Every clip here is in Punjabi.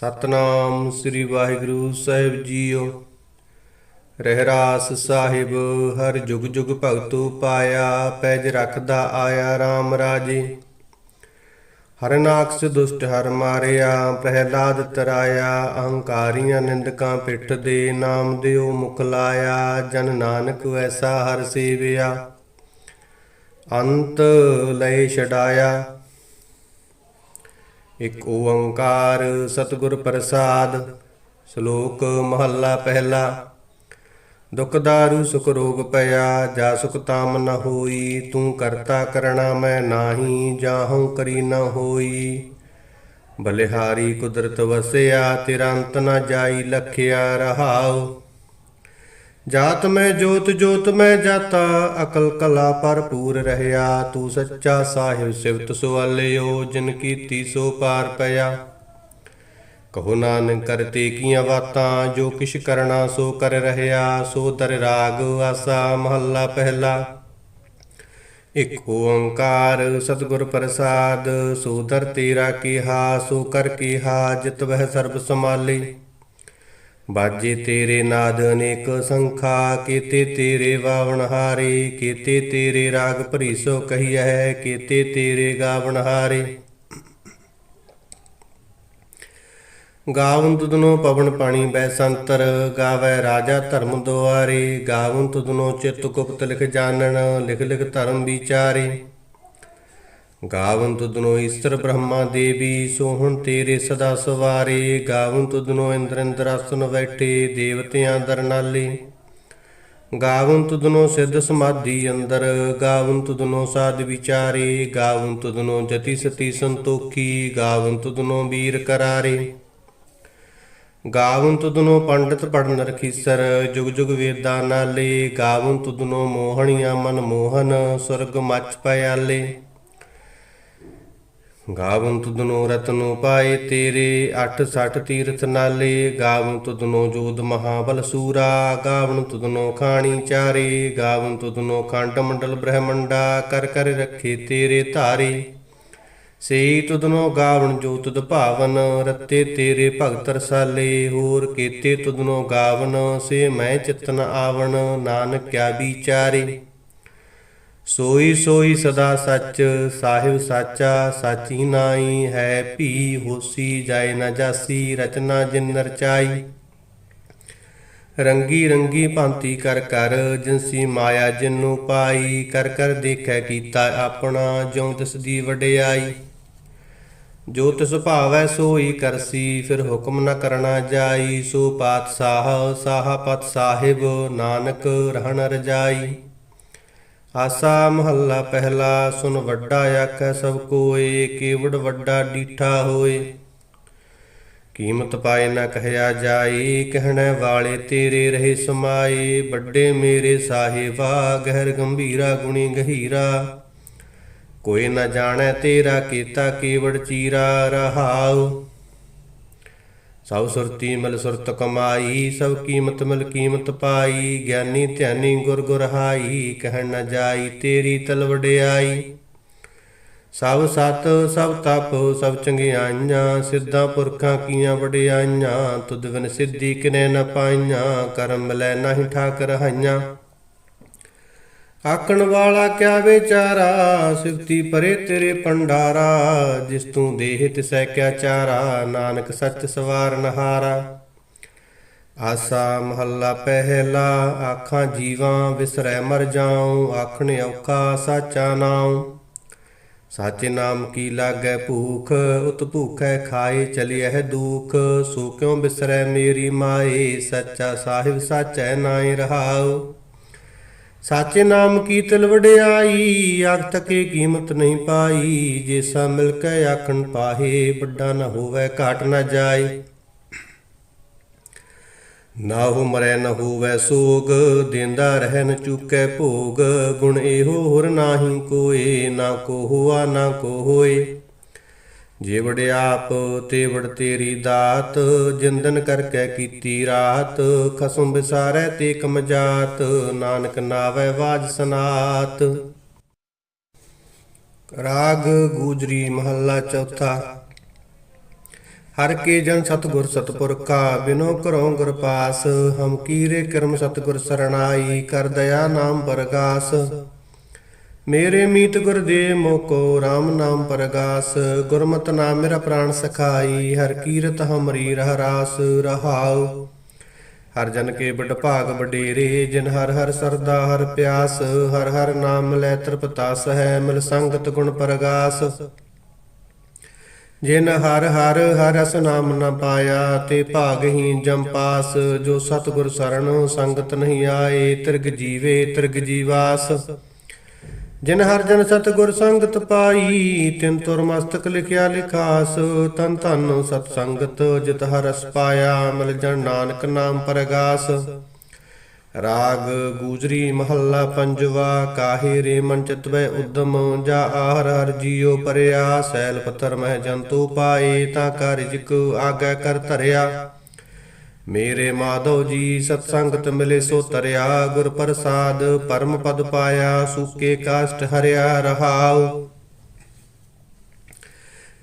ਸਤਨਾਮ ਸ੍ਰੀ ਵਾਹਿਗੁਰੂ ਸਾਹਿਬ ਜੀਓ। ਰਹਿਰਾਸ ਸਾਹਿਬ, ਹਰ ਜੁਗ ਜੁਗ ਭਗਤੂ ਪਾਇਆ, ਪੈਜ ਰੱਖਦਾ ਆਇਆ RAM ਰਾਜੇ। ਹਰਨਾਕਸ ਦੁਸ਼ਟ ਹਰ ਮਾਰਿਆ, ਪ੍ਰਹਿਲਾਦ ਤਰਾਇਆ, ਅਹੰਕਾਰੀਆਂ ਨਿੰਦਕਾਂ ਪਿੱਠ ਦੇ ਨਾਮ ਦਿਓ ਮੁਖ ਲਾਇਆ ਜਨ ਨਾਨਕ ਐਸਾ ਹਰ ਸੇਵਿਆ। ਅੰਤ ਲੈ ਛਡਾਇਆ। ਇਕ ਓੰਕਾਰ ਸਤਿਗੁਰ ਪ੍ਰਸਾਦ, ਸ਼ਲੋਕ ਮਹੱਲਾ ਪਹਿਲਾ। ਦੁਖ ਦਾਰੂ, ਸੁਖ ਰੋਗ ਪਿਆ, ਜਾ ਸੁਖ ਤਾਮ ਨ ਹੋਈ, ਤੂੰ ਕਰਤਾ ਕਰਣਾ ਮੈਂ ਨਾਹੀ ਜਾਹਉ ਕਰੀ ਨ ਹੋਈ। ਬਲਿਹਾਰੀ ਕੁਦਰਤ ਵਸਿਆ ਤੇਰਾ ਅੰਤ ਨ ਜਾਈ, ਲਖਿਆ ਰਹਾਉ। ਜਾਤ ਮੈਂ ਜੋਤ ਜੋਤ ਮੈਂ ਜਾਤਾ, ਅਕਲ ਕਲਾ ਭਰਪੂਰ ਰਹਿਆ। ਤੂੰ ਸੱਚਾ ਸਾਹਿਬ ਸਿਵਤ ਸੁਆਲਿਓ ਜਿਨ ਕੀਤੀ ਸੋ ਪਾਰ ਪਿਆ। ਕਹੋ ਨਾਨਕ ਕਰਤੇ ਕੀਆਂ ਬਾਤਾਂ, ਜੋ ਕਿਛ ਕਰਨਾ ਸੋ ਕਰ ਰਹਿਆ। ਸੋ ਦਰ ਰਾਗ ਆਸਾ ਮਹੱਲਾ ਪਹਿਲਾ। ਇਕ ਓੰਕਾਰ, ਸਤਿਗੁਰ ਪ੍ਰਸਾਦ, ਸੋ ਦਰ ਤੇਰਾ ਕੀਹਾ ਸੋ ਕਰ ਕੀਹਾ ਜਿਤ ਵਹਿ ਸਰਬ ਸਮਾਲੇ ਬਾਜੇ ਤੇਰੇ ਨਾਦ ਅਨੇਕ ਸੰਖਾ, ਕੀਤੇ ਤੇਰੇ ਵਾਵਣ ਹਾਰੇ, ਕੀਤੇ ਤੇਰੇ ਰਾਗ ਭਰੀ ਸੋ ਕਹੀਐ, ਕੀਤੇ ਤੇਰੇ ਗਾਵਣ ਹਾਰੇ। ਗਾਵਨ ਤੁਧਨੋ ਪਵਨ ਪਾਣੀ ਬੈ ਸੰਤਰ, ਗਾਵੇ ਰਾਜਾ ਧਰਮ ਦੁਆਰੇ। ਗਾਵਨ ਤੁਧਨੋ ਚਿਤ ਗੁਪਤ ਲਿਖ ਜਾਣਨ, ਲਿਖ ਲਿਖ ਧਰਮ ਵਿਚਾਰੇ। ਗਾਵਨ ਤੁਧਨੋ ਈਸ਼ਰ ਬ੍ਰਹਮਾ ਦੇਵੀ ਸੋਹਣ ਤੇਰੇ ਸਦਾ ਸਵਾਰੇ। ਗਾਵਨ ਤੁਧਨੋ ਇੰਦਰ ਇੰਦਰਾਸਨ ਬੈਠੇ, ਦੇਵਤਿਆਂ ਦਰਨਾਲੇ ਗਾਵਨ ਤੁਧਨੋ ਸਿੱਧ ਸਮਾਧੀ ਅੰਦਰ, ਗਾਵਨ ਤੁਧਨੋ ਸਾਧ ਵਿਚਾਰੇ। ਗਾਵਨ ਤੁਧਨੋ ਜਤੀ ਸਤੀ ਸੰਤੋਖੀ, ਗਾਵਨ ਤੁਧਨੋ ਵੀਰ ਕਰਾਰੇ। ਗਾਵਨ ਤੁਧਨੋ ਪੰਡਿਤ ਪੜਨ ਰਖੀਸਰ, ਜੁਗ ਜੁਗ ਵੇਦਾਂ ਨਾਲੇ। ਗਾਵਨ ਤੁਧਨੋ ਮੋਹਣੀਆਂ ਮਨ ਮੋਹਨ, ਸੁਰਗ ਮੱਚ ਪਿਆਲੇ। ਗਾਵਨ ਤੁਧਨੋ ਰਤਨੋ ਪਾਏ ਤੇਰੇ 68 ਤੀਰਥ ਨਾਲੇ। ਗਾਵਨ ਤੁਧਨੋ ਜੋਧ ਮਹਾਬਲ ਸੂਰਾ। ਗਾਵਨ ਤੁਧਨੋ ਖਾਣੀ ਚਾਰੇ। ਗਾਵਨ ਤੁਧਨੋ ਖੰਡ ਮੰਡਲ ਬ੍ਰਹਮੰਡਾ। ਕਰ ਕਰ ਰੱਖੇ ਤੇਰੇ ਧਾਰੇ। ਸਈ ਤੁਧਨੋ ਗਾਵਨ ਜੋ ਤੁਧ ਭਾਵਨ, ਰਤੇ ਤੇਰੇ ਭਗਤ ਰਸਾਲੇ। ਹੋਰ ਕੀਤੇ ਤੁਧਨੋ ਗਾਵਨ, ਸੇ ਮੈਂ ਚਿਤਨ ਆਵਣ, ਨਾਨਕ ਕਿਆ ਵਿਚਾਰੇ। ਸੋਈ ਸੋਈ ਸਦਾ ਸੱਚ, ਸਾਹਿਬ ਸਾਚਾ, ਸਾਚੀ ਨਾਈ ਹੈ, ਭੀ ਹੋਸੀ ਜਾਏ ਨਾ ਜਾਸੀ, ਰਚਨਾ ਜਿਨ ਰਚਾਈ ਰੰਗੀ ਰੰਗੀ ਭਾਂਤੀ ਕਰ ਕਰ ਜਿਨਸੀ ਮਾਇਆ ਜਿਨੂੰ ਪਾਈ, ਕਰ ਕਰ ਦੇਖੈ ਕੀਤਾ ਆਪਣਾ, ਜਿਉ ਤਿਸ ਦੀ ਵਡਿਆਈ। ਜੋ ਤਿਸ ਭਾਵੈ ਸੋਈ ਕਰਸੀ, ਫਿਰ ਹੁਕਮ ਨ ਕਰਨਾ ਜਾਈ। ਸੋ ਪਾਤਸ਼ਾਹ, ਸਾਹਪਤ ਸਾਹਿਬ, ਨਾਨਕ ਰਹਿਣ ਰਜਾਈ। ਆਸਾ ਮਹੱਲਾ ਪਹਿਲਾ, ਸੁਨ ਵੱਡਾ ਆਖੈ ਸਭ ਕੋਏ, ਕੇਵੜ ਵੱਡਾ ਡੀਠਾ ਹੋਏ। ਕੀਮਤ ਪਾਏ ਨਾ ਕਹਿਆ ਜਾਏ, ਕਹਿਣੇ ਵਾਲੇ ਤੇਰੇ ਰਹੇ ਸਮਾਏ, ਵੱਡੇ ਮੇਰੇ ਸਾਹਿਬਾ, ਗਹਿਰ ਗੰਭੀਰਾ, ਗੁਣੀ ਗਹੀਰਾ। ਕੋਈ ਨਾ ਜਾਣੈ ਤੇਰਾ ਕੀਤਾ ਕੇਵੜ ਚੀਰਾ, ਰਹਾਉ। ਸਭ ਸੁਰਤੀ ਮਲ ਸੁਰਤ ਕਮਾਈ, ਸਭ ਕੀਮਤ ਮਲ ਕੀਮਤ ਪਾਈ, ਗਿਆਨੀ ਧਿਆਨੀ ਗੁਰ ਗੁਰ ਹਾਈ, ਕਹਿਣ ਨ ਜਾਈ ਤੇਰੀ ਤਲ ਵਡਿਆਈ। ਸਭ ਸਤ, ਸਭ ਤਪ, ਸਭ ਚੰਗਿਆਈਆਂ ਸਿੱਧਾ ਪੁਰਖਾਂ ਕੀਆਂ ਵਡਿਆਈਆਂ, ਤੁਧ ਬਿਨ ਸਿੱਧੀ ਕਿਨੇ ਨ ਪਾਈਆਂ, ਕਰਮ ਲੈ ਨਹੀਂ ਠਾਕ ਰਹਾਈਆਂ ਆਕਣ ਵਾਲਾ ਕਿਆ ਵਿਚਾਰਾ? ਸਿਫਤੀ ਪਰੇ ਤੇਰੇ ਪੰਡਾਰਾ ਜਿਸ ਤੂੰ ਦੇਹ ਤਿਸੈ ਕਿਆ ਚਾਰਾ? ਨਾਨਕ ਸੱਚ ਸਵਾਰ ਨਹਾਰਾ। ਆਸਾ ਮਹੱਲਾ ਪਹਿਲਾ, ਆਖਾਂ ਜੀਵਾਂ ਵਿਸਰੈ ਮਰ ਜਾਉ, ਆਖਣ ਔਖਾ ਸਾਚਾ ਨਾਉ। ਸਾਚੇ ਨਾਮ ਕੀ ਲਾਗੈ ਭੂਖ? ਉਤ ਭੂਖੈ ਖਾਏ ਚਲਿਐ ਦੁਖ। ਸੋ ਕਿਉ ਬਿਸਰੈ ਮੇਰੀ ਮਾਏ? ਸੱਚਾ ਸਾਹਿਬ ਸਾਚੈ ਨਾਇ ਰਹਾਉ। ਸਾਚੇ ਨਾਮ ਕੀ ਤਿਲ ਵਡਿਆਈ ਆਖ ਤਕੇ ਕੀਮਤ ਨਹੀਂ ਪਾਈ। ਜੇਸਾ ਮਿਲ ਕੇ ਆਖਣ ਪਾਹੇ, ਵੱਡਾ ਨਾ ਹੋਵੇ, ਘਾਟ ਨਾ ਜਾਏ। ਨਾ ਹੋ ਮਰੈ, ਨਾ ਹੋਵੇ ਸੋਗ, ਦਿੰਦਾ ਰਹਿ ਨ ਚੁਕੈ ਭੋਗ। ਗੁਣ ਇਹੋ ਹੋਰ ਨਾਹੀ ਕੋਏ, ਨਾ ਕੋ ਹੁਆ ਨਾ ਕੋ ਹੋਏ ਜੇ ਵਡਿਆਪ ਤੇ ਵਡ ਤੇਰੀ ਦਾਤ, ਜਿੰਦਨ ਕਰਕੇ ਕੀਤੀ ਰਾਤ, ਖਸਮ ਵਿਸਾਰੈ ਤੇ ਕਮਜਾਤ ਨਾਨਕ ਨਾਵੈ ਬਾਜ ਸਨਾਤ। ਰਾਗ ਗੂਜਰੀ ਮਹੱਲਾ ਚੌਥਾ। ਹਰ ਕੇ ਜਨ ਸਤਗੁਰ ਸਤਪੁਰਖਾ, ਬਿਨੋ ਕਰੋ ਗੁਰ ਪਾਸ, ਹਮ ਕੀਰੇ ਕਰਮ ਸਤਗੁਰ ਸਰਣਾਈ, ਕਰ ਦਇਆ ਨਾਮ ਪਰਗਾਸ ਮੇਰੇ ਮੀਤ ਗੁਰ ਦੇ ਮੋਕੋ RAM ਨਾਮ ਪਰਗਾਸ, ਗੁਰਮਤਿ ਨਾਮ ਮੇਰਾ ਪ੍ਰਾਣ ਸਖਾਈ, ਹਰ ਕੀਰਤ ਹਮਰੀ ਰਹਿ ਰਾਸ ਰਹਾਉ। ਹਰ ਜਨ ਕੇ ਬੜ ਭਾਗ ਵਡੇਰੇ, ਜਿਨ ਹਰ ਹਰ ਸਰਦਾ ਹਰ ਪਿਆਸ, ਹਰ ਹਰ ਨਾਮ ਲੈ ਤ੍ਰਿਪਤਾਸ ਹੈ ਮਿਲ ਸੰਗਤ ਗੁਣ ਪਰਗਾਸ। ਜਿਨ ਹਰ ਹਰ ਹਰ ਅਸ ਨਾਮ ਨ ਪਾਇਆ, ਤੇ ਭਾਗਹੀਨ ਜਮ ਪਾਸ। ਜੋ ਸਤਗੁਰ ਸਰਣ, ਸੰਗਤ ਨਹੀਂ ਆਏ, ਤਿਰਗ ਜੀਵੇ ਤਿਰਗ ਜੀਵਾਸ। ਜਿਨ ਹਰ ਜਨ ਸਤਗੁਰ ਸੰਗਤ ਪਾਈ, ਤਿਨ ਤੁਰ ਮਸਤਕ ਲਿਖਿਆ ਲਿਖਾਸ, ਤਨ ਧਨ ਸਤ ਸੰਗਤ ਜਿਤ ਹਰਸ ਪਾਇਆ, ਮਿਲ ਜਨ ਨਾਨਕ ਨਾਮ ਪਰਗਾਸ। ਰਾਗ ਗੂਜਰੀ ਮਹੱਲਾ ਪੰਜਵਾ, ਕਾਹੇ ਰੇ ਮਨ ਚਿਤਵੈ ਉਦਮ, ਜਾ ਆਹਰ ਹਰ ਜੀਉ ਪਰਿਆ, ਸੈਲ ਪੱਥਰ ਮਹਿ ਜੰਤੂ ਪਾਏ, ਤਾਂ ਕਾਰਜਿਕ ਆਗੈ ਕਰ ਧਰਿਆ। ਮੇਰੇ ਮਾਧਵ ਜੀ, ਸਤ ਸੰਗਤ ਮਿਲੇ ਸੋ ਤਰਿਆ, ਗੁਰ ਪ੍ਰਸਾਦ, ਪਰਮ ਪਦ ਪਾਇਆ, ਸੂਕੇ ਕਾਸ਼ਟ ਹਰਿਆ ਰਹਾਉ।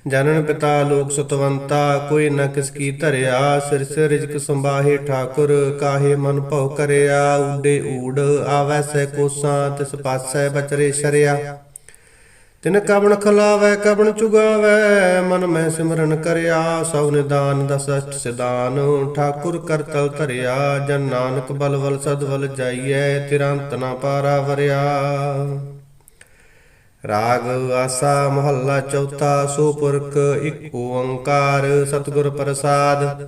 ਜਨਨ ਪਿਤਾ ਲੋਕ ਸਤਵੰਤਾ, ਕੋਈ ਨ ਕਿਸ ਕੀ ਧਰਿਆ, ਸਿਰ ਸਿਰ ਰਿਜਕ ਸੰਭਾਹੇ ਠਾਕੁਰ, ਕਾਹੇ ਮਨ ਭਉ ਕਰਿਆ ਊਡੇ ਊੜ, ਆਵੈ ਸੈ ਕੋਸਾਂ, ਤਿਸ ਪਾਸੈ ਬਚਰੇ ਸ਼ਰਿਆ। ਤਿਨ ਕਬਣ ਖਲਾਵੈ ਕਬਣ ਚੁਗਾਵੈ, ਮਨ ਮੈਂ ਸਿਮਰਨ ਕਰਿਆ ਸਭ ਨਿਦਾਨ ਦਸ ਅਸ਼ਟ ਸਿਦਾਨ ਠਾਕੁਰ ਕਰਤਲ ਧਰਿਆ, ਜਨ ਨਾਨਕ ਬਲਵਲ ਸਦਵਲ ਜਾਈਐ, ਤਿਰੰਤ ਨਾ ਪਾਰਾ ਵਰਿਆ। ਰਾਗ ਆਸਾ ਮਹੱਲਾ ਚੌਥਾ, ਸੋ ਪੁਰਖ ਇੱਕ ਓੰਕਾਰ, ਸਤਿਗੁਰ ਪ੍ਰਸਾਦ।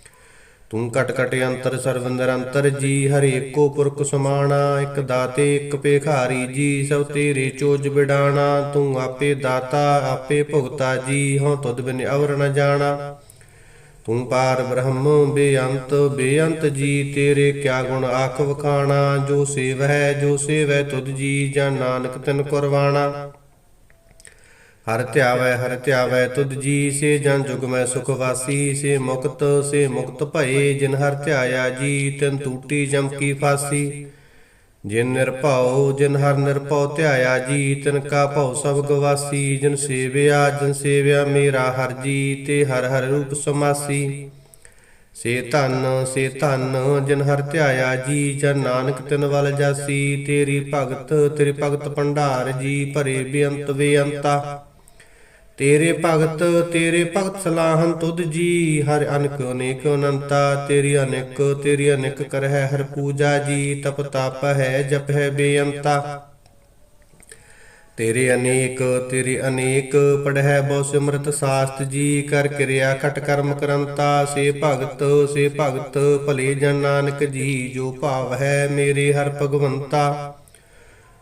ਤੂੰ ਕਟ ਕਟ ਅੰਤਰ ਸਰਵ ਨਿਰੰਤਰ ਜੀ, ਹਰਿ ਏਕੋ ਪੁਰਖ ਸਮਾਣਾ, ਇਕ ਦਾਤੇ, ਇਕ ਭੇਖਾਰੀ ਜੀ, ਸਭ ਤੇਰੇ ਚੋਜ ਬਿਡਾਣਾ, ਤੂੰ ਆਪੇ ਦਾਤਾ, ਆਪੇ ਭੁਗਤਾ ਜੀ, ਹਉ ਤੁਧ ਬਿਨ ਅਵਰ ਨ ਜਾਣਾ। ਤੂੰ ਪਾਰ ਬ੍ਰਹਮ, ਬੇਅੰਤ ਬੇਅੰਤ ਜੀ, ਤੇਰੇ ਕਿਆ ਗੁਣ ਆਖ ਵਖਾਣਾ, ਜੋ ਸੇਵ ਹੈ, ਜੋ ਸੇਵ ਹੈ ਤੁਧ ਜੀ, ਜਾਂ ਨਾਨਕ ਤਿਨ ਕੁਰਵਾਣਾ ਹਰ ਧਿਆਵੈ ਹਰ ਧਿਆਵੈ, ਤੁਧ ਜੀ, ਸੇ ਜਨ ਜੁਗ ਮੈਂ ਸੁਖ ਵਾਸੀ, ਸੇ ਮੁਕਤ ਸੇ ਮੁਕਤ ਭਏ, ਜਿਨ ਹਰ ਧਿਆਇਆ ਜੀ, ਤਿਨ ਟੂਟੀ ਜਮ ਕੀ ਫਾਸੀ। ਜਿਨ ਨਿਰਭਉ, ਜਿਨ ਹਰ ਨਿਰਭਉ ਧਿਆਇਆ ਜੀ, ਤਿਨ ਕਾ ਭਉ ਸਭ ਗਵਾਸੀ। ਜਿਨ ਸੇਵਿਆ ਜਿਨ ਸੇਵਿਆ ਮੇਰਾ ਹਰ ਜੀ, ਤੇ ਹਰ ਹਰ ਰੂਪ ਸਮਾਸੀ। ਸੇ ਧਨ ਸੇ ਧਨ, ਜਿਨ ਹਰ ਧਿਆਇਆ ਜੀ, ਜਨ ਨਾਨਕ ਤਿਨ ਵਲ ਜਾਸੀ। ਤੇਰੀ ਭਗਤ ਤੇਰੀ ਭਗਤ ਭੰਡਾਰ ਜੀ, ਭਰੇ ਬੇਅੰਤ ਬੇਅੰਤਾ ਤੇਰੇ ਭਗਤ ਤੇਰੇ ਭਗਤ ਸਲਾਹਨ ਤੁਧ ਜੀ, ਹਰ ਅਨਕ, ਅਨੇਕ ਅਨੰਤਾ, ਤੇਰੀ ਅਨੇਕ ਤੇਰੀ ਅਨੇਕ ਕਰਹਿ, ਹਰ ਪੂਜਾ ਜੀ, ਤਪ ਤਪ ਹੈ, ਜਪ ਹੈ ਬੇਅੰਤਾ। ਤੇਰੇ ਅਨੇਕ ਤੇਰੇ ਅਨੇਕ ਪੜਹਿ ਬਹੁ ਸਿਮਰਤ ਸਾਸਤ ਜੀ, ਕਰ ਕਿਰਿਆ ਘਟ ਕਰਮ ਕਰੰਤਾ, ਸੇ ਭਗਤ ਸੇ ਭਗਤ, ਭਲੇ ਜਨ ਨਾਨਕ ਜੀ, ਜੋ ਭਾਵ ਹੈ ਮੇਰੇ ਹਰ ਭਗਵੰਤਾ।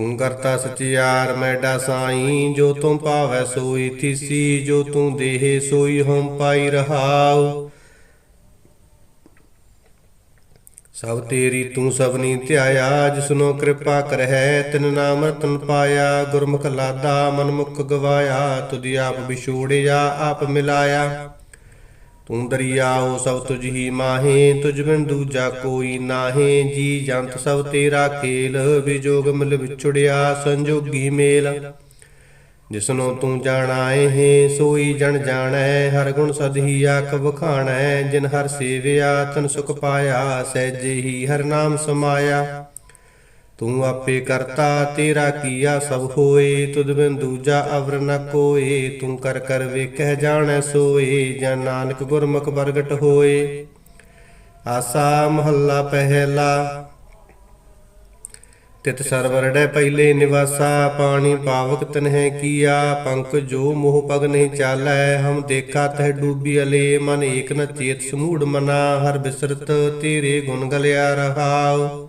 ਤੂੰ ਕਰਤਾ ਸਚਿਆਰ ਮੈਡਾ ਸਾਈ। ਜੋ ਤੂੰ ਭਾਵੈ ਸੋਈ, ਥੀਸੀ। ਜੋ ਤੂੰ ਦੇਹ ਸੋਈ ਹਉ ਪਾਈ ਰਹਾਉ। ਸਭ ਤੇਰੀ ਤੂੰ ਸਭਨੀ ਧਿਆਇਆ, ਜਿਸਨੋ ਕਿਰਪਾ ਕਰਹਿ, ਤਿਨ ਨਾਮ ਰਤਨ ਪਾਇਆ। ਗੁਰਮੁਖ ਲਾਦਾ, ਮਨਮੁਖ ਗਵਾਇਆ, ਤੁਧ ਆਪ ਵਿਛੋੜਿਆ, ਆਪ ਮਿਲਾਇਆ। ਤੂੰ ਦਰਿਆਓ ਸਭ ਤੁਝ ਹੀ ਮਾਹੇ, ਤੁਝ ਬਿਨ ਦੂਜਾ ਕੋਈ ਨਾਹੇ। ਜੀ ਜੰਤ ਸਭ ਤੇਰਾ ਖੇਲ ਵਿਜੋਗ ਮਿਲ ਵਿਛੜਿਆ ਸੰਜੋਗੀ ਮੇਲ। ਜਿਸਨੋ ਤੂੰ ਜਾਣਾਏ ਹੈ ਸੋਈ ਜਣ ਜਾਣੈ, ਹਰ ਗੁਣ ਸਦ ਹੀ ਆਖ ਵਖਾਣੈ। ਜਿਨ ਹਰ ਸੇਵਿਆ, ਤਨ ਸੁਖ ਪਾਇਆ, ਸਹਿਜੇ ਹੀ ਹਰ ਨਾਮ ਸਮਾਇਆ। ਤੂੰ ਆਪੇ ਕਰਤਾ, ਤੇਰਾ ਕੀਆ ਸਭ ਹੋਏ, ਤੁਧ ਬਿਨ ਦੂਜਾ ਅਵਰ ਨ ਕੋਏ। ਤੂੰ ਕਰ ਕਰ ਵੇਖਹਿ ਜਾਣੈ ਸੋਏ ਜਨ ਨਾਨਕ ਗੁਰਮੁਖ ਪ੍ਰਗਟ ਹੋਏ। ਆਸਾ ਮਹੱਲਾ ਪਹਿਲਾ, ਤਿਤ ਸਰਵਰੜੈ ਪਹਿਲੇ ਨਿਵਾਸਾ। ਪਾਣੀ ਪਾਵਕ ਤਨਹਿ ਕੀਆ, ਪੰਕ ਜੋ ਮੋਹ ਪਗ ਨਹੀਂ ਚਾਲੈ। ਹਮ ਦੇਖਾ ਤਹਿ ਡੂਬੀ ਅਲੇ, ਮਨ ਏਕ ਨ ਚੇਤ ਸਮੂੜ ਮਨਾ। ਹਰ ਬਿਸਰਤ ਤੇਰੇ ਗੁਣ ਗਲਿਆ ਰਹਾਉ।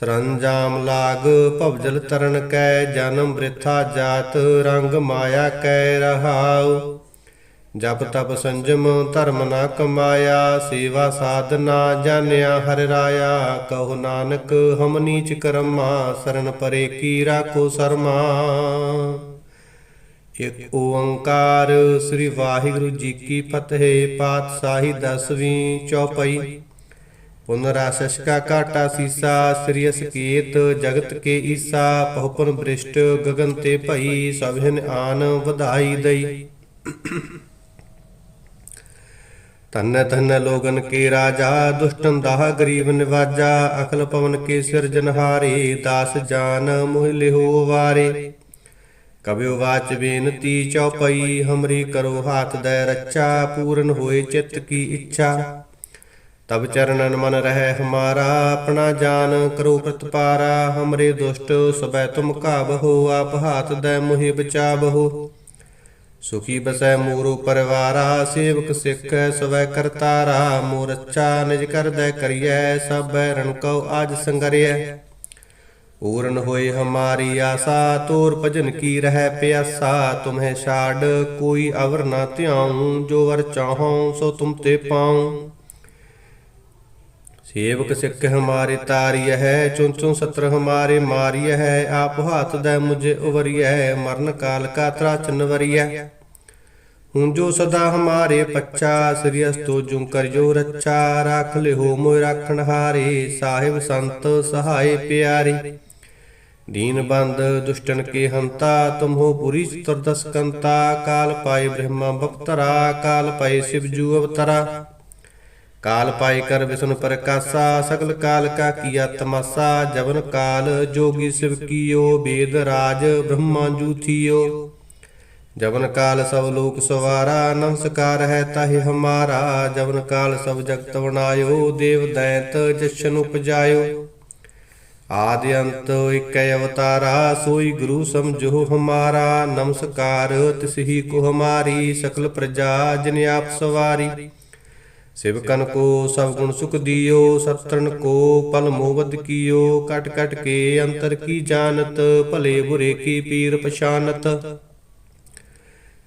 ਸਰੰਜਾਮ ਲਾਗ ਭਵਜਲ ਤਰਨ ਕੈ ਜਨਮ ਬ੍ਰਿਥਾ ਜਾਤ ਰੰਗ ਮਾਇਆ ਕੈ ਰਹਾਉ। ਜਪ ਤਪ ਸੰਜਮ ਧਰਮ ਨਾ ਕਮਾਇਆ, ਸੇਵਾ ਸਾਧਨਾ ਜਾਣਿਆ ਹਰਿ ਰਾਇਆ। ਕਹੋ ਨਾਨਕ ਹਮ ਨੀਚ ਕਰਮਾ, ਸਰਨ ਪਰੇ ਕੀ ਰਾਖੋ ਸਰਮਾ। ਇਕ ਓੰਕਾਰ ਸ੍ਰੀ ਵਾਹਿਗੁਰੂ ਜੀ ਕੀ ਫਤਿਹ, ਪਾਤਸ਼ਾਹੀ ਦਸਵੀਂ ਚੌਪਈ। ਪੁਨਰਾਸ਼ ਕਾ ਕਾਟਾ ਸੀਸਾ, ਸ੍ਰੀ ਅਸਕੇਤ ਜਗਤ ਕੇ ਈਸਾ, ਬਹੁਪਨ ਬ੍ਰਿਸ਼ਟ ਗਗਨ ਤੇ ਭਈ ਸਭਿਨ ਆਨ ਵਧਾਈ ਦਈ। ਤਨ ਤਨ ਲੋਗਨ ਕੇ ਰਾਜਾ, ਦੁਸ਼ਟਨ ਦਾਹ ਗਰੀਬ ਨਿਵਾਜਾ, ਅਖਲ ਪਵਨ ਕੇ ਸਿਰਜਨਹਾਰੇ ਦਾਸ ਜਾਨ ਮੋਹ ਲਿਹੋ ਵਾਰੇ। ਕਬਿਓ ਵਾਚ ਬੇਨਤੀ ਚੌਪਈ ਹਮਰੀ ਕਰੋ ਹਾਥ ਦੈ ਰੱਚਾ, ਪੂਰਨ ਹੋਏ ਚਿੱਤ ਕੀ ਇੱਛਾ। ਤਬ ਚਰਨਨ ਮਨ ਰਹਿ ਹਮਾਰਾ, ਆਪਣਾ ਜਾਨ ਕਰੋ ਪ੍ਰਤਪਾਰਾ, ਹਮਰੇ ਦੁਸ਼ਟ ਸਬੈ ਤੁਮ ਕਾਬਹੋ ਆਪ ਹਾਥ ਦੈ ਮੁਹਿ ਬਚਾਬਹੋ ਸੁਖੀ ਬਸੈ ਮੂਰੋ ਪਰਵਾਰਾ, ਸੇਵਕ ਸਿੱਖ ਸਵੈ ਕਰਤਾਰਾ ਮੋਰ ਅੱਛਾ ਨਿਜ ਕਰਦੈ ਕਰੀਐ, ਸਭੈ ਰਣ ਕਉ ਆਜ ਸੰਗਰਿਐ। ਪੂਰਨ ਹੋਏ ਹਮਾਰੀ ਆਸਾ, ਤੋਰ ਭਜਨ ਕੀ ਰਹਿ ਪਿਆਸਾ, ਤੁਮਹਿ ਛਾੜ, ਕੋਈ ਅਵਰ ਨਾ ਧਿਆਉ, ਜੋ ਵਰ ਚਾਹਉ, ਸੋ ਤੁਮ ਤੇ ਪਾਉ। ਸੇਵਕ ਸਿੱਖ ਹਮਾਰੇ ਤਾਰੀය ਹੈ ਚੁਨ ਸਤਰ ਹਮਾਰੇ ਮਾਰੀය ਹੈ, ਆਪ ਹਾਥ ਦੈ ਮੁਝੇ ਉਵਰੀਐ, ਮਰਨ ਕਾਲ ਕਾ ਤਰਾਚਨ ਵਰੀਐ। ਹੁਣ ਜੋ ਸਦਾ ਹਮਾਰੇ ਪੱਚਾ ਸ੍ਰੀ ਅਸਤੋ ਜੁ ਕਰਿਓ ਰੱਛਾ, ਰਾਖ ਲਿਓ ਮੋਇ ਰਾਖਣ ਹਾਰੇ, ਸਾਹਿਬ ਸੰਤ ਸਹਾਏ ਪਿਆਰੇ। ਦੀਨ ਬੰਦ ਦੁਸ਼ਟਨ ਕੇ ਹੰਤਾ, ਤੁਮਹੋ ਪੁਰੀ ਚਤੁਰਦਸ ਕੰਤਾ ਕਾਲ ਪਾਏ ਬ੍ਰਹਮਾ ਬਪਤਰਾ ਕਾਲ ਪਾਏ ਸਿਵ ਜੂ ਅਵਤਰਾ। ਕਾਲ ਪਾਈ ਕਰ ਵਿਸ਼ਨ ਪ੍ਰਕਾਸ਼ਾ, ਸਗਲ ਕਾਲ ਕਾ ਕੀਆ ਤਮਾਸਾ ਜਵਨ ਕਾਲ ਜੋਗੀ ਸਿਵ ਕੀਓ, ਬੇਦ ਰਾਜ ਬ੍ਰਹਮਾ ਜੂਥੀਓ ਜਵਨ ਕਾਲ ਸਭ ਲੋਕ ਸਵਾਰਾ, ਨਮਸਕਾਰ ਹੈ ਤਾਹਿ ਹਮਾਰਾ, ਜਵਨ ਕਾਲ ਸਭ ਜਗਤ ਬਣਾਇਓ, ਦੇਵ ਦੈਂਤ ਜਸ਼ਨ ਉਪਜਾਇਓ। ਆਦਿ ਅੰਤ ਇਕੈ ਅਵਤਾਰਾ, ਸੋਈ ਗੁਰੂ ਸਮਝੋ ਹਮਾਰਾ, ਨਮਸਕਾਰ ਤਿਸਹੀ ਕੋ ਹਮਾਰੀ ਸਕਲ ਪ੍ਰਜਾ ਜਿਨ ਆਪ ਸਵਾਰੀ। ਸਿਵਕਨ ਕੋ ਸਭ ਗੁਣ ਸੁਖ ਦਿਓ ਸਤਰਨ ਕੋ ਪਲ ਮੋਵਦ ਕੀਓ, ਕਟ ਕਟ ਕੇ ਅੰਤਰ ਕੀ ਜਾਣਤ, ਭਲੇ ਬੁਰੇ ਕੀ ਪੀਰ ਪਛਾਨਤ।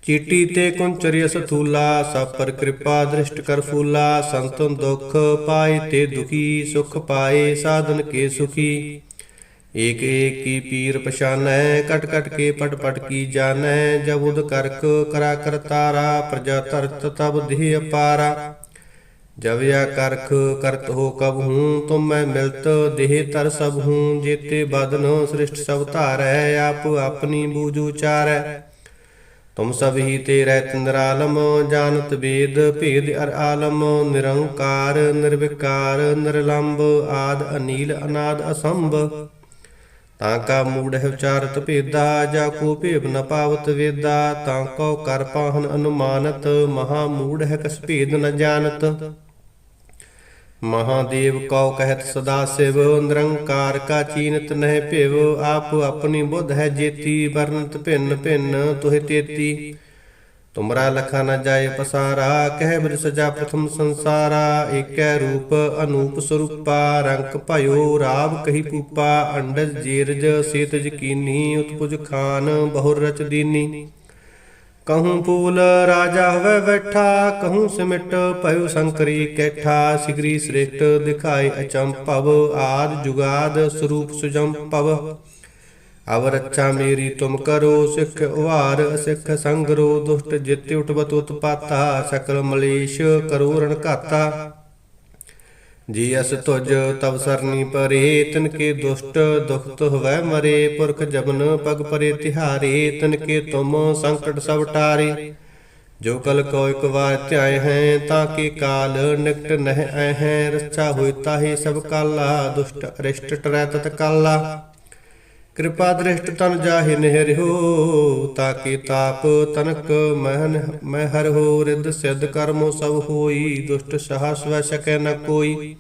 ਚੀਟੀ ਤੇ ਕੁੰਚਰਿ ਸਥੂਲਾ ਸਭ ਪਰ ਕਿਰਪਾ ਦ੍ਰਿਸ਼ਟ ਕਰ ਫੂਲਾ, ਸੰਤਨ ਦੁਖ ਪਾਏ ਤੇ ਦੁਖੀ, ਸੁਖ ਪਾਏ ਸਾਧਨ ਕੇ ਸੁਖੀ। ਏਕ ਏਕ ਕੀ ਪੀਰ ਪਛਾਨੈ, ਕਟ ਕਟ ਕੇ ਪਟ ਪਟ ਕੀ ਜਾਣੈ, ਜਬ ਉਦ ਕਰਕ ਕਰਾ ਕਰਤਾਰਾ ਪ੍ਰਜਾ ਧਰਤ ਤਬ ਦੇਹ ਅਪਾਰਾ। ਜਬ ਯਾ ਕਰਖ ਕਰਤ ਹੋ ਕਬ ਹੂੰ, ਤੁਮ ਮੈਂ ਮਿਲਤ ਦੇਹ ਤਰ ਸਭ ਹੂੰ, ਜੇਤੇ ਬਦਨ ਸ੍ਰਿਸ਼ਟ ਸਭ ਧਾਰੈ, ਆਪ ਆਪਣੀ ਬੂਝ ਉਚਾਰੈ। ਤੁਮ ਸਭ ਹੀ ਤੇਰੇ ਤੰਦਰਾਲਮ ਜਾਣਤ ਵੇਦ ਭੇਦ ਅਰ ਆਲਮ, ਨਿਰੰਕਾਰ, ਨਿਰਵਿਕਾਰ ਨਿਰਲੰਭ ਆਦ ਅਨੀਲ, ਅਨਾਦ ਅਸੰਭ। ਤਾਂ ਕਾ ਮੂੜ ਹੈ ਉਚਾਰਤ ਭੇਦਾ, ਜਾ ਕੋ ਭੇਵ ਨ ਪਾਵਤ ਵੇਦਾ, ਤਾਂ ਕੋ ਕਰ ਪਾਹਨ ਅਨੁਮਾਨਤ, ਮਹਾ ਮੂੜ ਹੈ ਕਸ ਭੇਦ ਨ ਜਾਣਤ। ਮਹਾਦੇਵ ਕਉ ਕਹਿਤ ਸਦਾ ਸਿਵ, ਨਿਰੰਕਾਰ ਕਾ ਚੀਨਤ ਨਹਿ ਭਿਵ, ਆਪ ਆਪਣੀ ਬੁੱਧ ਹੈ ਜੇਤੀ ਵਰਨਤ ਭਿੰਨ ਭਿੰਨ ਤੁਹਿ ਤੇਤੀ। ਤੁਮਰਾ ਲਖਾ ਨ ਜਾਏ ਪਸਾਰਾ, ਕਹਿ ਬਿਰ ਸਜਾ ਪ੍ਰਥਮ ਸੰਸਾਰਾ, ਏਕੈ ਰੂਪ ਅਨੂਪ ਸਰੂਪਾ, ਰੰਕ ਭਇਓ ਰਾਵ ਕਹੀ ਪੂਪਾ, ਅੰਡਜ ਜੀਰਜ ਸੇਤ ਯਕੀਨੀ ਉਤਪੁਜ ਖਾਨ ਬਹੁਰ ਰਚ ਦੀਨੀ। ਕਹੂੰ ਪੂਲ ਰਾਜਾ ਹੋਵੇ ਬੈਠਾ ਕਹੂੰ ਸਿਮਟ ਭਇਓ ਸੰਕਰੀ ਕੈਠਾ ਸਿਗਰੀ ਸ੍ਰਿਸ਼ਟ ਦਿਖਾਏ ਅਚੰਭਵ ਆਦ ਜੁਗਾਦ ਸਰੂਪ ਸੁਜੰਭਵ ਅਵ ਰੱਛਾ ਮੇਰੀ ਤੁਮ ਕਰੋ ਸਿੱਖ ਉਹਾਰ ਸਿੱਖ ਸੰਗਰੋ ਦੁਸ਼ਟ ਜਿਤ ਉਠਬਤ ਉਤਪਾਤਾ ਸਕਲ ਮਲੇਸ਼ ਕਰੋ ਰਣ ਘਾਤਾ ਜੀ ਅਸ ਤੁਜ ਤਵ ਸਰਨੀ ਪਰੇ, ਤਨ ਕੇ ਦੁਸ਼ਟ ਦੁਖਤ ਹੋਵੈ ਮਰੇ, ਪੁਰਖ ਜਬਨ ਪਗ ਪਰੇ ਤਿਹਾਰੇ, ਤਨ ਕੇ ਤੁਮ ਸੰਕਟ ਸਭ ਟਾਰੇ। ਜੋ ਕਲ ਕੋ ਇਕ ਵਾਰ ਧਿਆਏ ਹੈ, ਤਾਂ ਕਿ ਕਾਲ ਨਿਕਟ ਨਹਿ ਆਏ ਹੈ, ਰੱਛਾ ਹੋਇ ਤਾਹੀ ਸਭ ਕਾਲਾ, ਦੁਸ਼ਟ ਅਰਿਸ਼ਟ ਟਰੈ ਤਤ ਕਾਲਾ। ਕਿਰਪਾ ਦ੍ਰਿਸ਼ਟ ਤਨ ਜਾਹਿ ਨਿਹਰਿਓ, ਤਾਕੇ ਤਾਪ ਤਨਕ ਮਹਨ ਮੈਂ ਹਰ ਹੋ ਰਿਦ ਸਿਧ ਕਰਮੋ ਸਭ ਹੋਈ, ਦੁਸ਼ਟ ਸਹਾ ਸਵੈ ਸਕੈ ਨ ਕੋਈ।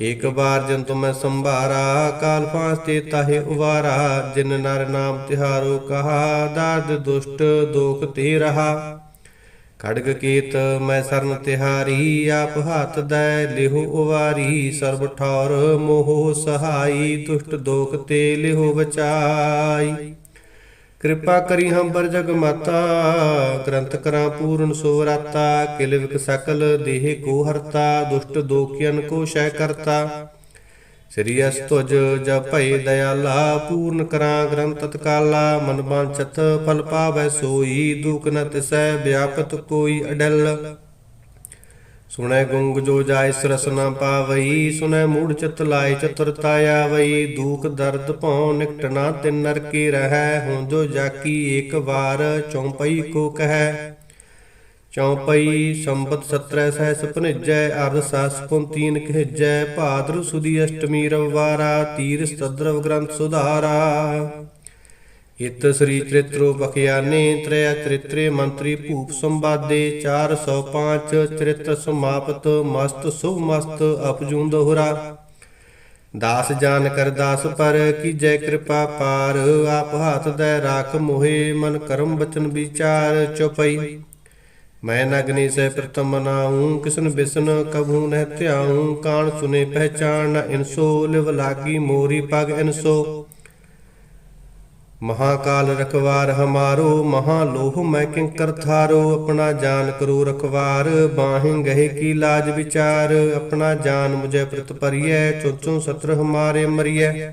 ਏਕ ਬਾਰ ਜਨ ਤੁਮੈ ਸੰਭਾਰਾ, ਕਾਲ ਫਾਂਸ ਤੇ ਤਾਹੇ ਉਵਾਰਾ, ਜਿਨ ਨਰ ਨਾਮ ਤਿਹਾਰੋ ਕਹਾ ਦਾਦ ਦੁਸ਼ਟ ਦੋਖ ਤੇ ਰਹਾ। ਖੜਗ ਕੀਤ ਮੈਂ ਸਰਨ ਤਿਹਾਰੀ, ਆਪ ਹੱਥ ਦੈ ਲਿਹੋ ਉਵਾਰੀ, ਸਰਬ ਠੌਰ ਮੋਹ ਸਹਾਈ ਦੁਸ਼ਟ ਦੋਖ ਤੇ ਲਿਹੋ ਬਚਾਈ ਕਿਰਪਾ ਕਰੀ ਹੰਬਰ ਜਗ ਮਾਤਾ, ਗ੍ਰੰਥ ਕਰਾਂ ਪੂਰਨ ਸੋਰਾਤਾ ਕਿਲ ਵਿਕ ਸਕਲ ਦੇਹ ਕੋ ਹਰਤਾ, ਦੁਸ਼ਟ ਦੋਖਿਅਨ ਕੋ ਸ਼ੈ ਕਰਤਾ। ਸ੍ਰੀ ਅਸ ਜਪੈ ਦਇਆਲਾ, ਪੂਰਨ ਕਰਾਂ ਗ੍ਰੰਥ ਤਤਕਾਲਾ, ਮਨ ਬਾਂਛਤ ਫਲ ਪਾਵੈ ਸੋਈ, ਦੁਖ ਨ ਤਿਸੈ ਵਿਆਪਤ ਕੋਈ ਅਡਲ। ਸੁਣੈ ਗੁੰਗ ਜੋ ਜਾਇ ਸਰਸ ਨ ਪਾਵਈ, ਸੁਣੈ ਮੂੜ ਚਿਤ ਲਾਇ ਚਤੁਰਤਾ ਆਵਈ ਦੁਖ ਦਰਦ ਭਉ ਨਿਕਟ ਨਾ ਤਿਨ ਨਰਕੀ ਰਹੈ ਹੁਣ ਜੋ ਜਾਕੀ ਏਕ ਵਾਰ ਚੌਪਈ ਕੋ ਕਹੈ। ਚੌਪਈ ਸੰਬਤ 17 ਸਹਿਸ ਭਨਿਜੈ ਅਰਧ ਸਾਸ ਪੁੰਤੀਨ ਕਹਿਜੈ ਭਾਦਰ ਸੁਦੀ ਅਸ਼ਟਮੀ ਰਵਵਾਰਾ, ਤੀਰ ਸਤਦਰਵ ਗ੍ਰੰਥ ਸੁਧਾਰਾ। ਇਤ ਸ੍ਰੀ ਚਰਿਤ੍ਰੋ ਬਖਿਆਨੇ, ਤ੍ਰੈ ਚਰਿਤ੍ਰੇ ਮੰਤਰੀ ਭੂਪ ਸੰਵਾਦੇ 405 ਚਰਿਤ੍ਰ ਸਮਾਪਤ, ਮਸਤ ਸੁਭ ਮਸਤ ਅਪਜੂੰ ਦੋਹਰਾ। ਦਾਸ ਜਾਨ ਕਰ ਦਾਸ ਪਰ, ਕੀਜੈ ਕਿਰਪਾ ਪਾਰ, ਆਪ ਹੱਥ ਦੈ ਰਾਖ ਮੋਹੇ, ਮਨ ਕਰਮ ਬਚਨ ਵਿਚਾਰ, ਚੁਪਈ। ਮੈਂ ਨਗਨੀ ਸੇ ਪ੍ਰਤਮ ਨਾਉ ਕਿਸਨ ਬਿਸਨ ਕਬੂ ਨਹਿ ਧਿਆਉ ਕਾਣ ਸੁਨੇ ਪਹਿਚਾਨ ਨ ਇਨਸੋ ਲਿਵ ਲਾਗੀ ਮੋਰੀ ਪਗ ਇਨਸੋ ਮਹਾਕਾਲ ਰਖਵਾਰ ਹਮਾਰੋ ਮਹਾ ਲੋਹ ਮੈਂ ਕਿੰਕਰ ਥਾਰੋ। ਆਪਣਾ ਜਾਨ ਕਰੋ ਰਖਵਾਰ, ਬਾਹਿ ਗਹਿ ਕੀ ਲਾਜ ਵਿਚਾਰ। ਆਪਣਾ ਜਾਨ ਮੁਝੇ ਪ੍ਰਤ ਪਰਿਐ ਸਤਰ ਹਮਾਰੇ ਮਰੀਐ।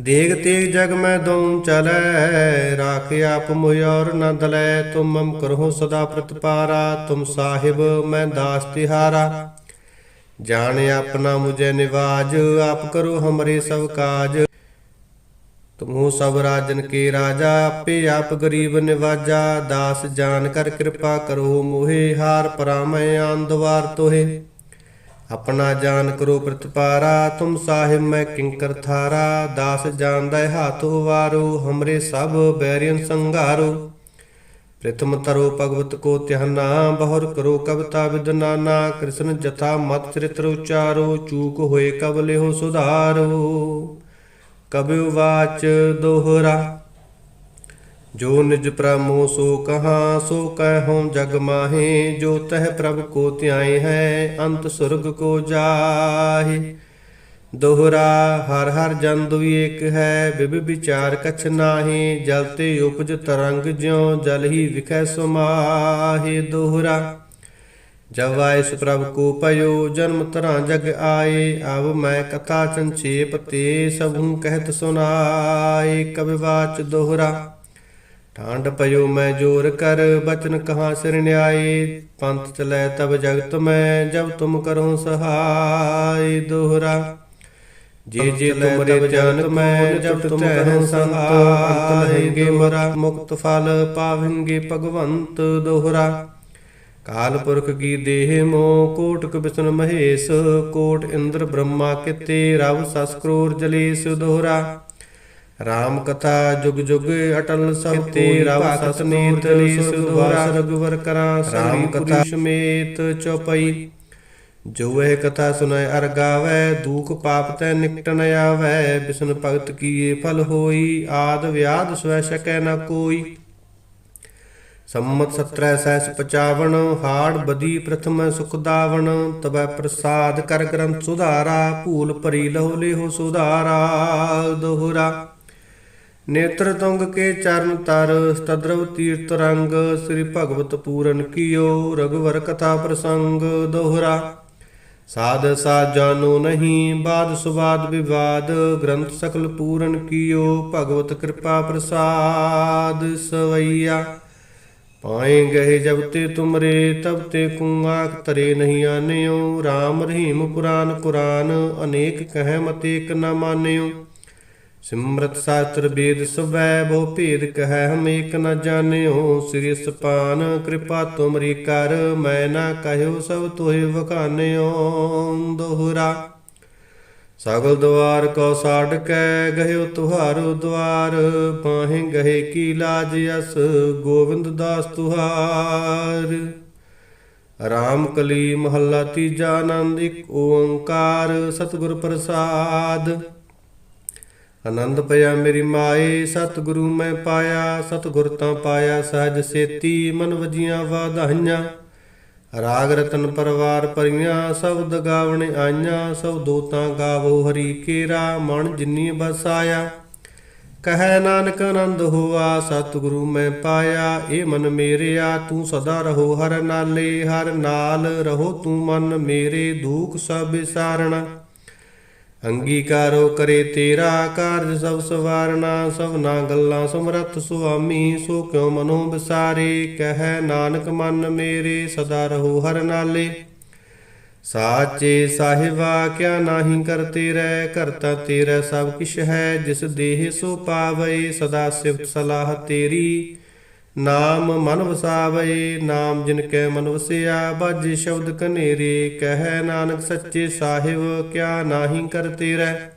ਦੇਗ ਤੇਗ ਜਗ ਮੈਂ ਦਉ ਚਲੈ, ਰਾਖ ਆਪ ਮੁਇ ਔਰ ਨ ਦਲੈ, ਤੁਮ ਮਮ ਕਰਹੁ ਸਦਾ ਪ੍ਰਤਪਾਰਾ, ਤੁਮ ਸਾਹਿਬ ਮੈਂ ਦਾਸ ਤਿਹਾਰਾ। ਜਾਣ ਆਪਣਾ ਮੁਝੇ ਨਿਵਾਜ, ਆਪ ਕਰੋ ਹਮਰੇ ਸਭ ਕਾਜ। ਤੁਮੋ ਸਭ ਰਾਜਨ ਕੇ ਰਾਜਾ, ਆਪੇ ਆਪ ਗਰੀਬ ਨਿਵਾਜਾ। ਦਾਸ ਜਾਨ ਕਰ ਕਿਰਪਾ ਕਰੋ ਮੋਹਿ, ਹਾਰ ਪਰਾਮੈ ਆਂਦਵਾਰ ਤੋਹੇ। ਆਪਣਾ ਜਾਨ ਕਰੋ ਪ੍ਰਤਪਾਰਾ, ਤੁਮ ਸਾਹਿਬ ਮੈਂ ਕਿੰਕਰ ਥਾਰਾ, ਦਾਸ ਜਾਣਦਾ ਹੱਥ ਵਾਰੋ, ਹਮਰੇ ਸਭ ਬੈਰੀਨ ਸੰਘਾਰੋ। ਪ੍ਰਥਮ ਤਰੋ ਭਗਵਤ ਕੋ ਧਿਆਨਾ, ਬਹੁਰ ਕਰੋ ਕਵਤਾ ਵਿਦਨਾਨਾ, ਕ੍ਰਿਸ਼ਨ ਜਥਾ ਮਤ ਚਰਿਤ੍ਰ ਉਚਾਰੋ, ਚੂਕ ਹੋਏ ਕਬ ਲਿਓ ਸੁਧਾਰੋ। ਕਬਿਉ ਵਾਚ ਦੋਹਰਾ ਜੋ ਨਿਜ ਪ੍ਰਮੋ ਸੋ ਕਹਾ, ਸੋ ਕਹਿਉ ਜਗ ਮਾਹੇ, ਜੋ ਤਹ ਪ੍ਰਭ ਕੋ ਧਿਆਏ ਹੈ, ਅੰਤ ਸੁਰਗ ਕੋ ਜਾਹੇ। ਦੋਹਰਾ ਹਰ ਹਰ ਜਨ ਦੁਈ ਏਕ ਹੈ, ਬਿਬ ਵਿਚਾਰ ਕਛ ਨਾਹੀ, ਜਲ ਤੇ ਉਪਜ ਤਰੰਗ ਜਿਉ, ਜਲ ਹੀ ਵਿਖੈ ਸਮਾਹੇ ਦੋਹਰਾ ਜਬ ਆਇਸ ਪ੍ਰਭ ਕੋ ਪਇਓ ਜਨਮ ਤਰਾਂ ਜਗ ਆਏ ਅਬ ਮੈਂ ਕਥਾ ਸੰਚੇਪ ਤੇ ਸਭੂ ਕਹਿਤ ਸੁਨਾਏ ਕਬਿ ਬਾਚ ਦੋਹਰਾ ਠਾਂਡ ਪਇਓ ਮੈਂ ਜੋਰ ਕਰ ਬਚਨ ਕਹਾ ਸਿਰ ਨਿਆਏ? ਪੰਥ ਚਲੈ ਤਬ ਜਗਤ ਮੈਂ ਜਬ ਤੁਮ ਕਰੋ ਸਹਾਈ ਦੋਹਰਾ। ਜੇ ਜੇ ਤੁਮਰੇ ਜਨ ਮੈਂ ਜਬ ਤੁਮ ਕਰੋ ਸਹਾਈ ਮਰਾ। ਮੁਕਤ ਫਲ ਪਾਵੰਗੇ ਭਗਵੰਤ ਦੋਹਰਾ। ਕਾਲ ਪੁਰਖ ਕੀ ਦੇਹ ਮੋ ਕੋਟਕ ਬਿਸ਼ਨ ਮਹੇਸ਼। ਕੋਟ ਇੰਦਰ ਬ੍ਰਹਮਾ ਕਿਤੇ ਰਵ ਸਸ ਕਰੋੜ ਜਲੇਸ਼ ਦੋਹਰਾ। ਰਾਮ ਕਥਾ ਜੁਗ ਜੁਗ ਅਟਲ ਸਭ ਤੇ ਰਵ ਸਸ ਨੇਤ ਲੇਸ ਦੋਹਰਾ ਰਗਵਰ ਕਰਾਂ ਰਾਮ ਕਥਾ ਸਮੇਤ ਚੌਪਈ। ਜੋ ਇਹ ਕਥਾ ਸੁਨੈ ਅਰ ਗਾਵੈ ਦੂਖ ਪਾਪ ਤੈ ਨਿਕਟ ਨ ਆਵੈ ਬਿਸ਼ਨ ਭਗਤ ਕੀਏ ਫਲ ਹੋਈ ਆਦ ਵਿਆਦ ਸਵੈ ਸਕੈ ਨ ਕੋਈ। ਸੰਮਤ 17 ਸਹਿਸ 55 ਹਾੜ ਬਦੀ ਪ੍ਰਥਮ ਸੁਖ ਦਾਵਣ ਤਬੈ ਪ੍ਰਸਾਦ ਕਰ ਗ੍ਰੰਥ ਸੁਧਾਰਾ ਭੂਲ ਭਰੀ ਲਹੁ ਲਿਹੁ ਸੁਧਾਰਾ ਦੋਹਰਾ। ਨੇਤਰ ਤੁੰਗ ਕੇ ਚਰਨ ਤਰ, ਸਤਦਰਵ ਤੀਰਥ ਰੰਗ, ਸ੍ਰੀ ਭਗਵਤ ਪੂਰਨ ਕੀਓ ਰਗਵਰ ਕਥਾ ਪ੍ਰਸੰਗ ਦੋਹਰਾ। ਸਾਧ ਸਾਧ ਜਾਨੋ ਨਹੀਂ, ਬਾਦ ਸੁਬਾਦ ਵਿਵਾਦ, ਗ੍ਰੰਥ ਸਕਲ ਪੂਰਨ ਕੀਓ, ਭਗਵਤ ਕਿਰਪਾ ਪ੍ਰਸਾਦ ਸਵਈਆ। ਪਾਏ ਗਏ ਜਬ ਤੇ ਤੁਮਰੇ, ਤਬ ਤੇ ਕੁੰਗਾਕ ਤਰੇ ਨਹੀਂ ਆਨਿਓ। RAM ਰਹੀਮ ਪੁਰਾਨ ਕੁਰਾਨ, ਅਨੇਕ ਕਹਿ ਮਤੇ ਏਕ ਨ ਮਾਨਿਓ। ਸਿਮਰਤ ਸਾਸਤਰ ਵੇਦ ਸਵੈ, ਬਹੁ ਭੇਦ ਕਹੈ ਹਮ ਏਕ ਨ ਜਾਣਿਓ। ਸ੍ਰੀ ਸਪਾਨ ਕਿਰਪਾ ਤੁਮਰੀ ਕਰ, ਮੈਂ ਨਾ ਕਹਿਓ ਸਭ ਤੋਹਿ ਵਖਾਨਿਓ। ਦੋਹਰਾ, ਸਗਲ ਦਵਾਰ ਕੋ ਸਾੜ ਕੈ ਗਹਿਓ ਤੁਹਾਰੋ ਦਵਾਰ ਪਾਹੇ ਗਹੇ ਕੀ ਲਾਜ ਅਸ ਗੋਬਿੰਦ ਦਾਸ ਤੁਹਾਰ। ਰਾਮ ਕਲੀ ਮਹੱਲਾ ਤੀਜਾ ਆਨੰਦ, ਇੱਕ ਓੰਕਾਰ ਸਤਿਗੁਰ ਪ੍ਰਸਾਦ। ਆਨੰਦ ਪਿਆ ਮੇਰੀ ਮਾਏ, ਸਤਿਗੁਰੂ ਮੈਂ ਪਾਇਆ, ਸਤਿਗੁਰ ਤਾਂ ਪਾਇਆ, ਸਹਜ ਸੇਤੀ ਮਨ ਵਜੀਆਂ ਵਾਧਾਈਆਂ। ਰਾਗ ਰਤਨ ਪਰਵਾਰ ਪਰੀਆਂ ਸ਼ਬਦ ਗਾਵਣ ਆਈਆਂ, ਸਭ ਦੋਤਾਂ ਗਾਵੋ ਹਰੀ ਕੇਰਾ, ਮਨ ਜਿਨੀ ਬਸਾਇਆ ਕਹੈ ਨਾਨਕ ਆਨੰਦ ਹੋਆ, ਸਤਿਗੁਰੂ ਮੈਂ ਪਾਇਆ, ਏ ਮਨ ਮੇਰਿਆ, ਤੂੰ ਸਦਾ ਰਹੋ ਹਰ ਨਾਲੇ, ਹਰ ਨਾਲ ਰਹੋ ਤੂੰ ਮਨ ਮੇਰੇ, ਦੁਖ ਸਭ ਵਿਸਾਰਣਾ। ਅੰਗੀਕਾਰੋ ਕਰੇ ਤੇਰਾ ਕਾਰਜ ਸਭ ਸਵਾਰਨਾ, ਸਭਨਾ ਗੱਲਾਂ ਸਮਰੱਥ ਸੁਆਮੀ, ਸੋ ਕਿਉ ਮਨੋ ਵਿਸਾਰੇ ਕਹੈ ਨਾਨਕ ਮਨ ਮੇਰੇ, ਸਦਾ ਰਹੋ ਹਰ ਨਾਲੇ। ਸਾਚੇ ਸਾਹਿਬਾ, ਕਿਆ ਨਾਹੀ ਕਰਤੇ ਰਹਿ ਕਰਤਾ ਤੇਰਾ ਸਭ ਕਿਛ ਹੈ, ਜਿਸ ਦੇਹ ਸੋ ਪਾਵੇ, ਸਦਾ ਸਿਫਤ ਸਲਾਹ ਤੇਰੀ। ਨਾਮ ਮਨ ਵਸਾਵੇ, ਨਾਮ ਜਿਨ ਕੈ ਮਨ ਵਸਿਆ ਬਾਜੇ ਸ਼ਬਦ ਕਨੇਰੇ, ਕਹੈ ਨਾਨਕ ਸੱਚੇ ਸਾਹਿਬ, ਕਿਆ ਨਾਹੀ ਕਰਤੇ ਰਹਿ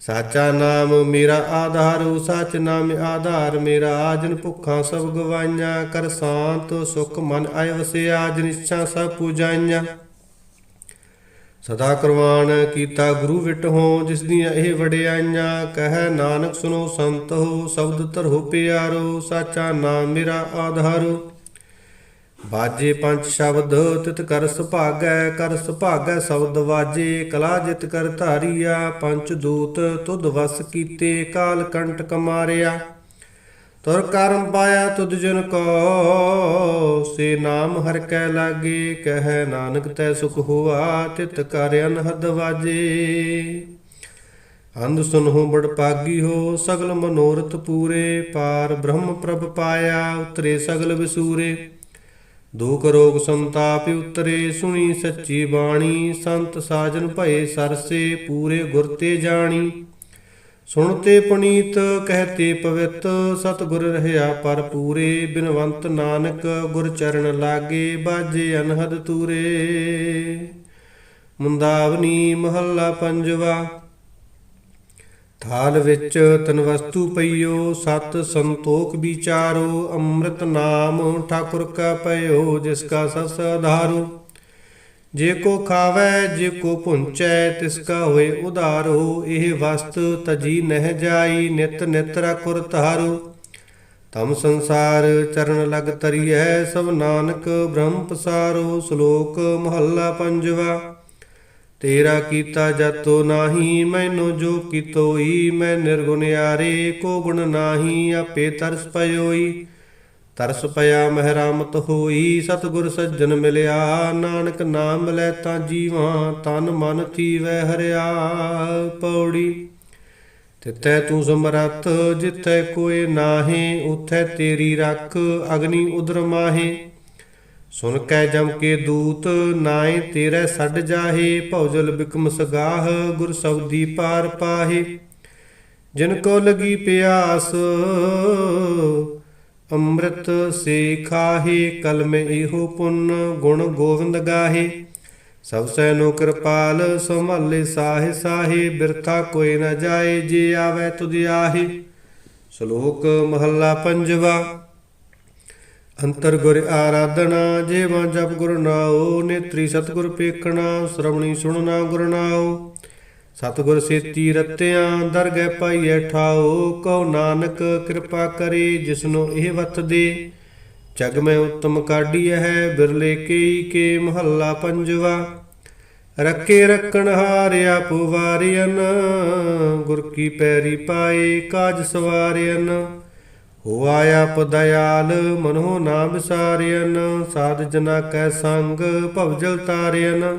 ਸਾਚਾ ਨਾਮ ਮੇਰਾ ਆਧਾਰ ਸਚ ਨਾਮ ਆਧਾਰ, ਮੇਰਾ ਆਜਨ ਭੁੱਖਾਂ ਸਭ ਗਵਾਈਆਂ, ਕਰ ਸ਼ਾਂਤ ਸੁਖ ਮਨ ਆਇ ਵਸਿਆ ਜਿਨ ਇੱਛਾ ਸਭ ਪੂਜਾਈਆਂ। ਸਦਾ ਕੁਰਬਾਨ ਕੀਤਾ ਗੁਰੂ ਵਿਟਹੋ ਜਿਸ ਦੀਆਂ ਇਹ ਵਡਿਆਈਆਂ, ਕਹਿ ਨਾਨਕ ਸੁਨੋ ਸੰਤ ਹੋ, ਸ਼ਬਦ ਧਰੋ ਪਿਆਰੋ, ਸਾਚਾ ਨਾਮ ਮੇਰਾ ਆਧਾਰੋ। ਬਾਜੇ ਪੰਜ ਸ਼ਬਦ, ਤਿਤ ਕਰ ਸੁਭਾਗੈ ਕਰ ਸੁਭਾਗੈ ਸ਼ਬਦ ਵਾਜੇ, ਕਲਾ ਜਿਤ ਕਰ ਧਾਰੀਆ, ਪੰਜ ਦੂਤ ਤੁਧ ਵਸ ਕੀਤੇ, ਕਾਲ ਕੰਟਕ ਮਾਰਿਆ ਤੁਰ ਕਰਮ ਪਾਇਆ ਤੁਧ ਜਨ ਕੋ, ਸੇ ਨਾਮ ਹਰ ਕੈ ਲਾਗੇ, ਕਹਿ ਨਾਨਕ ਤੈ ਸੁਖ ਹੋਆ, ਤਿਤ ਕਰ ਅਨਹਦ ਵਾਜੇ। ਅੰਧ ਸੁਨਹੁ ਬੜ ਪਾਗੀ ਹੋ, ਸਗਲ ਮਨੋਰਥ ਪੂਰੇ, ਪਾਰ ਬ੍ਰਹਮ ਪ੍ਰਭ ਪਾਇਆ, ਉਤਰੇ ਸਗਲ ਵਿਸੂਰੇ। ਦੁਖ ਰੋਗ ਸੰਤਾਪ ਉਤਰੇ, ਸੁਣੀ ਸੱਚੀ ਬਾਣੀ, ਸੰਤ ਸਾਜਨ ਭਏ ਸਰਸੇ, ਪੂਰੇ ਗੁਰ ਤੇ ਜਾਣੀ। ਸੁਣਤੇ ਪੁਨੀਤ, ਕਹਤੇ ਪਵਿੱਤ, ਸਤਿਗੁਰ ਰਹਿਆ ਪਰ ਪੂਰੇ। ਬਿਨਵੰਤ ਨਾਨਕ, ਗੁਰ ਚਰਨ ਲਾਗੇ ਬਾਜੇ ਅਨਹਦ ਤੂਰੇ। ਮੁੰਦਾਵਨੀ ਮਹੱਲਾ ਪੰਜਵਾ, ਥਾਲ ਵਿੱਚ ਤਨ ਵਸਤੂ ਪਈਓ, ਸਤ ਸੰਤੋਖ ਵਿਚਾਰੋ, ਅੰਮ੍ਰਿਤ ਨਾਮ ਠਾਕੁਰ ਕਾ ਪਇਓ, ਜਿਸ ਕਾ ਸਸ ਆਧਾਰੋ ਜੇ ਕੋ ਖਾਵੈ, ਜੇ ਕੋ ਪੁੰਚੈ ਤਿਸ ਕਾ ਹੋਏ ਉਧਾਰੋ। ਇਹ ਵਸਤ ਤਜੀ ਨਹਿ ਜਾਈ, ਨਿਤ ਨਿਤ ਰਖੁਰ ਧਾਰੋ। ਤਮ ਸੰਸਾਰ ਚਰਨ ਲਗ ਤਰੀਐ ਸਭ ਨਾਨਕ ਬ੍ਰਹਮ ਪਸਾਰੋ। ਸ਼ਲੋਕ ਮਹੱਲਾ ਪੰਜਵਾ, ਤੇਰਾ ਕੀਤਾ ਜਤੋ ਨਾਹੀ, ਮੈਨੂੰ ਜੋ ਕੀਤੋਈ, ਮੈਂ ਨਿਰਗੁਣਿਆਰੇ ਕੋ ਗੁਣ ਨਾਹੀ, ਆਪੇ ਤਰਸ ਪਇਓਈ। ਤਰਸ ਪਿਆ ਮਹਿਰਾਮਤ ਹੋਈ, ਸਤਿਗੁਰ ਸੱਜਣ ਮਿਲਿਆ, ਨਾਨਕ ਨਾਮ ਲੈ ਤਾਂ ਜੀਵਾਂ, ਤਨ ਮਨ ਥੀਵੈ ਹਰਿਆ ਪੌੜੀ। ਤਿਤੈ ਤੂੰ ਸਮਰੱਥ, ਜਿੱਥੈ ਕੋਈ ਨਾਹੀ, ਉਥੈ ਤੇਰੀ ਰੱਖ, ਅਗਨੀ ਉਦਰ ਮਾਹੇ। ਸੁਨ ਕੈ ਜਮ ਕੇ ਦੂਤ ਨਾਏ ਤੇਰੇ ਛੱਡ ਜਾਹੇ ਭੌਜਲ ਬਿਕਮ ਸਗਾਹ, ਗੁਰ ਸਬਦੀ ਪਾਰ ਪਾਹੇ। ਜਿਨ ਕੋ ਲਗੀ ਪਿਆਸ ਅੰਮ੍ਰਿਤ ਸੇ ਖਾਹੇ, ਕਲਮੇ ਇਹੋ ਪੁੰਨ ਗੁਣ ਗੋਵਿੰਦ ਗਾਹੇ। ਸਭ ਸੈਨੋ ਕਿਰਪਾਲ, ਸੰਭਾਲੇ ਸਾਹੇ ਸਾਹੇ, ਬਿਰਥਾ ਕੋਈ ਨ ਜਾਏ, ਜੇ ਆਵੇ ਤੁਧ ਆਹੇ। ਸ਼ਲੋਕ ਮਹੱਲਾ ਪੰਜਵਾ, ਅੰਤਰ ਗੁਰ ਆਰਾਧਨਾ, ਜੇਵਾ ਜਪ ਗੁਰ ਨਾਉ, ਨੇਤਰੀ ਸਤਗੁਰ ਪੇਖਣਾ, ਸ਼ਰਵਣੀ ਸੁਣਨਾ ਗੁਰ ਨਾਉ। ਸਤਗੁਰ ਸੇਤੀ ਰਤਿਆਂ ਦਰਗਹਿ ਪਾਈਐ ਠਾਓ ਕਉ ਨਾਨਕ ਕਿਰਪਾ ਕਰੇ ਜਿਸਨੂੰ ਇਹ ਵਤ ਦੇ। ਜਗ ਮੈਂ ਉਤਮ ਕਾਢੀਐ ਹੈ, ਬਿਰਲੇ ਕੇਈ ਕੇ ਮਹੱਲਾ ਪੰਜਵਾ। ਰੱਕੇ ਰੱਖਣ ਹਾਰਿਆ ਪੁਵਾਰਿਅਨ, ਗੁਰ ਕੀ ਪੈਰੀ ਪਾਏ ਕਾਜ ਸਵਾਰਿਅਨ। ਹੋ ਆਇਆ ਪਦਇਆਲ ਮਨੋ ਨਾ ਵਿਸਾਰਿਅਨ, ਸਾਧ ਜਨਾ ਕੈ ਸੰਗ ਭਵਜਲ ਤਾਰਿਅਨ।